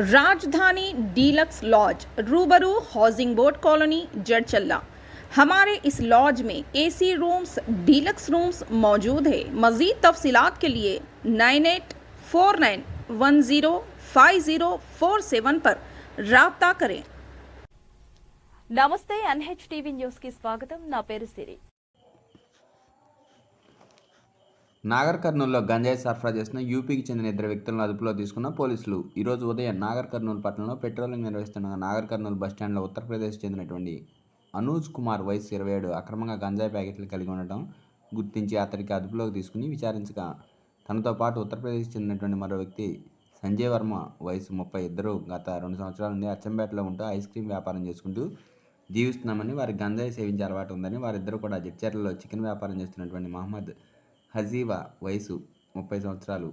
राजधानी deluxe lodge रूबरू housing board colony Jadcherla हमारे इस लॉज में एसी रूम्स डीलक्स रूम्स मौजूद है मज़ीद तफसीलात के लिए nine eight four nine one zero five zero four seven पर रबता करें నమస్తే ఎన్హెచ్ టీవీ న్యూస్ కి స్వాగతం నా పేరు సిరి నాగర్ కర్నూలులో గంజాయి సరఫరా చేసిన యూపీకి చెందిన ఇద్దరు వ్యక్తులను అదుపులో తీసుకున్న పోలీసులు. ఈరోజు ఉదయం నాగర్ కర్నూలు పట్టణంలో పెట్రోలింగ్ నిర్వహిస్తున్న నాగర్ కర్నూలు బస్టాండ్లో ఉత్తరప్రదేశ్ చెందినటువంటి అనూజ్ కుమార్ వయసు ఇరవై ఏడు అక్రమంగా గంజాయి ప్యాకెట్లు కలిగి ఉండటం గుర్తించి అతడికి అదుపులోకి తీసుకుని విచారించగా తనతో పాటు ఉత్తరప్రదేశ్ చెందినటువంటి మరో వ్యక్తి సంజయ్ వర్మ వయసు ముప్పై ఇద్దరు గత రెండు సంవత్సరాల నుండి అచ్చంపేటలో ఉంటూ ఐస్ క్రీమ్ వ్యాపారం చేసుకుంటూ జీవిస్తున్నామని వారి గంజాయి సేవించే అలవాటు ఉందని వారిద్దరూ కూడా జడ్చర్లలో చికెన్ వ్యాపారం చేస్తున్నటువంటి మహమ్మద్ హజీవా వయసు ముప్పై సంవత్సరాలు.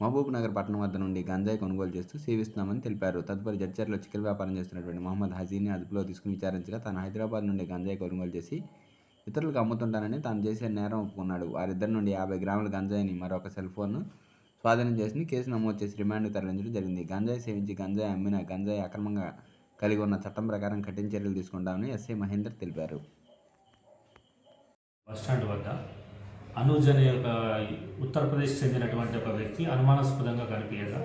మహబూబ్ నగర్ పట్టణం వద్ద నుండి గంజాయి కొనుగోలు చేస్తూ సేవిస్తున్నామని తెలిపారు. తదుపరి జడ్చర్లో చికెన్ వ్యాపారం చేస్తున్నటువంటి మహమ్మద్ హజీని అదుపులో తీసుకుని విచారించగా తాను హైదరాబాద్ నుండి గంజాయి కొనుగోలు చేసి ఇతరులకు అమ్ముతుంటానని తాను చేసే నేరం ఒప్పుకున్నాడు. వారిద్దరి నుండి యాభై గ్రాముల గంజాయిని మరొక సెల్ ఫోన్ను స్వాధీనం చేసి కేసు నమోదు చేసి రిమాండ్ తరలించడం జరిగింది. గంజాయి సేవించి గంజాయి అమ్మిన గంజాయి అక్రమంగా కలిగి ఉన్న చట్టం ప్రకారం కఠిన చర్యలు తీసుకుంటామని ఎస్ఐ మహేందర్ తెలిపారు. బస్టాండ్ వద్ద అనూజ్ అనే ఒక ఉత్తరప్రదేశ్ చెందినటువంటి ఒక వ్యక్తి అనుమానాస్పదంగా కనిపించగా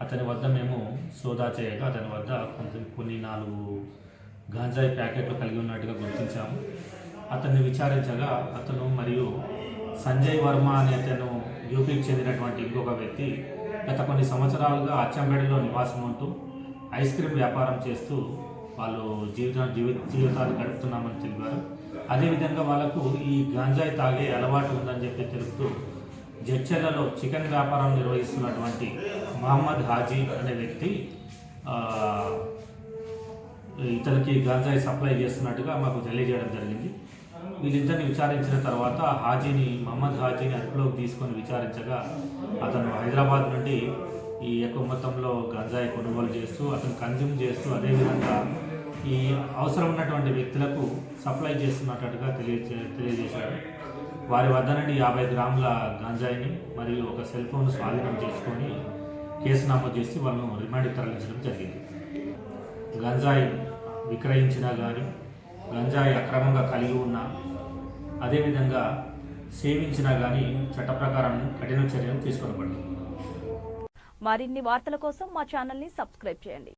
అతని వద్ద మేము సోదా చేయగా అతని వద్ద కొంత కొన్ని నాలుగు గాంజాయి ప్యాకెట్లు కలిగి ఉన్నట్టుగా గుర్తించాము. అతన్ని విచారించగా అతను మరియు సంజయ్ వర్మ అనే అతను యూపీకి చెందినటువంటి ఇంకొక వ్యక్తి గత కొన్ని సంవత్సరాలుగా అచ్చంపేటలో నివాసం ఉంటూ ఐస్ క్రీమ్ వ్యాపారం చేస్తూ వాళ్ళు జీవిత జీవి జీవితాలు గడుపుతున్నామని తెలిపారు అదేవిధంగా వాళ్ళకు ఈ గాంజాయి తాగే అలవాటు ఉందని చెప్పి తెలుపుతూ జడ్చర్లలో చికెన్ వ్యాపారం నిర్వహిస్తున్నటువంటి మహమ్మద్ హాజీ అనే వ్యక్తి ఇతనికి గాంజాయి సప్లై చేస్తున్నట్టుగా మాకు తెలియజేయడం జరిగింది. వీళ్ళిద్దరిని విచారించిన తర్వాత హాజీని మహమ్మద్ హాజీని అదుపులోకి తీసుకొని విచారించగా అతను హైదరాబాద్ నుండి ఈ ఎక్కువ మొత్తంలో గంజాయి కొనుగోలు చేస్తూ అతను కన్జ్యూమ్ చేస్తూ అదేవిధంగా ఈ అవసరం ఉన్నటువంటి వ్యక్తులకు సప్లై చేస్తున్నట్టుగా తెలియజే తెలియజేశారు. వారి వద్ద నుండి యాభై గ్రాముల గంజాయిని మరియు ఒక సెల్ ఫోన్ స్వాధీనం చేసుకొని కేసు నమోదు చేసి వాళ్ళను రిమాండ్కి తరలించడం జరిగింది. గంజాయి విక్రయించినా కానీ గంజాయి అక్రమంగా కలిగి ఉన్నా అదేవిధంగా సేవించినా కానీ చట్ట ప్రకారం కఠిన చర్యలు తీసుకోబడింది మరిన్ని వార్తల కోసం మా ఛానల్ని సబ్స్క్రైబ్ చేయండి.